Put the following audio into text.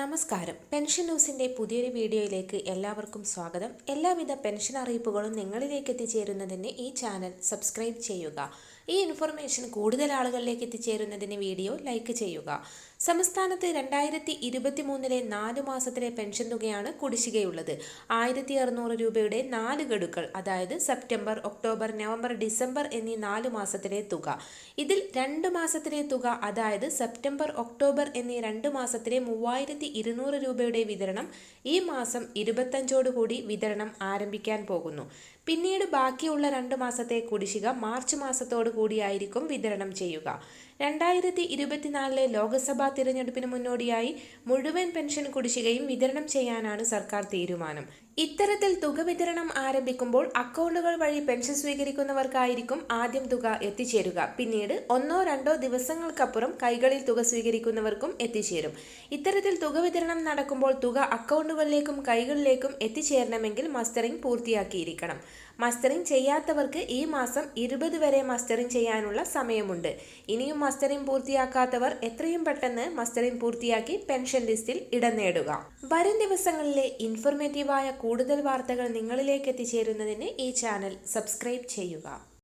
നമസ്കാരം. പെൻഷൻ ന്യൂസിന്റെ പുതിയൊരു വീഡിയോയിലേക്ക് എല്ലാവർക്കും സ്വാഗതം. എല്ലാവിധ പെൻഷൻ അറിയിപ്പുകളും നിങ്ങളിലേക്ക് എത്തിച്ചേരുന്നതിന് ഈ ചാനൽ സബ്സ്ക്രൈബ് ചെയ്യുക. ഈ ഇൻഫർമേഷൻ കൂടുതൽ ആളുകളിലേക്ക് എത്തിച്ചേരുന്നതിന് വീഡിയോ ലൈക്ക് ചെയ്യുക. സംസ്ഥാനത്ത് രണ്ടായിരത്തി ഇരുപത്തി മൂന്നിലെ നാല് മാസത്തിലെ പെൻഷൻ തുകയാണ് കുടിശ്ശികയുള്ളത്. ആയിരത്തി അറുന്നൂറ് രൂപയുടെ നാല് ഗഡുക്കൾ അതായത് സെപ്റ്റംബർ ഒക്ടോബർ നവംബർ ഡിസംബർ എന്നീ നാല് മാസത്തിലെ തുക. ഇതിൽ രണ്ട് മാസത്തിലെ തുക അതായത് സെപ്റ്റംബർ ഒക്ടോബർ എന്നീ രണ്ട് മാസത്തിലെ മൂവായിരത്തി ഇരുന്നൂറ് രൂപയുടെ വിതരണം ഈ മാസം ഇരുപത്തഞ്ചോടുകൂടി വിതരണം ആരംഭിക്കാൻ പോകുന്നു. പിന്നീട് ബാക്കിയുള്ള രണ്ട് മാസത്തെ കുടിശ്ശിക മാർച്ച് മാസത്തോടു കൂടിയായിരിക്കും വിതരണം ചെയ്യുക. രണ്ടായിരത്തി ഇരുപത്തിനാലിലെ ലോക്സഭാ തിരഞ്ഞെടുപ്പിന് മുന്നോടിയായി മുഴുവൻ പെൻഷൻ കുടിശ്ശികയും വിതരണം ചെയ്യാനാണ് സർക്കാർ തീരുമാനം. ഇത്തരത്തിൽ തുക വിതരണം ആരംഭിക്കുമ്പോൾ അക്കൗണ്ടുകൾ വഴി പെൻഷൻ സ്വീകരിക്കുന്നവർക്കായിരിക്കും ആദ്യം തുക എത്തിച്ചേരുക. പിന്നീട് ഒന്നോ രണ്ടോ ദിവസങ്ങൾക്കപ്പുറം കൈകളിൽ തുക സ്വീകരിക്കുന്നവർക്കും എത്തിച്ചേരും. ഇത്തരത്തിൽ തുക വിതരണം നടക്കുമ്പോൾ തുക അക്കൗണ്ടുകളിലേക്കും കൈകളിലേക്കും എത്തിച്ചേരണമെങ്കിൽ മസ്റ്ററിംഗ് പൂർത്തിയാക്കിയിരിക്കണം. മസ്റ്ററിംഗ് ചെയ്യാത്തവർക്ക് ഈ മാസം ഇരുപത് വരെ മസ്റ്ററിംഗ് ചെയ്യാനുള്ള സമയമുണ്ട്. ഇനിയും മസ്റ്ററിംഗ് പൂർത്തിയാക്കാത്തവർ എത്രയും പെട്ടെന്ന് മസ്റ്ററിംഗ് പൂർത്തിയാക്കി പെൻഷൻ ലിസ്റ്റിൽ ഇടം നേടുക. വരും ദിവസങ്ങളിലെ ഇൻഫോർമേറ്റീവായ കൂടുതൽ വാർത്തകൾ നിങ്ങളിലേക്ക് എത്തിച്ചേരുന്നതിന് ഈ ചാനൽ സബ്സ്ക്രൈബ് ചെയ്യുക.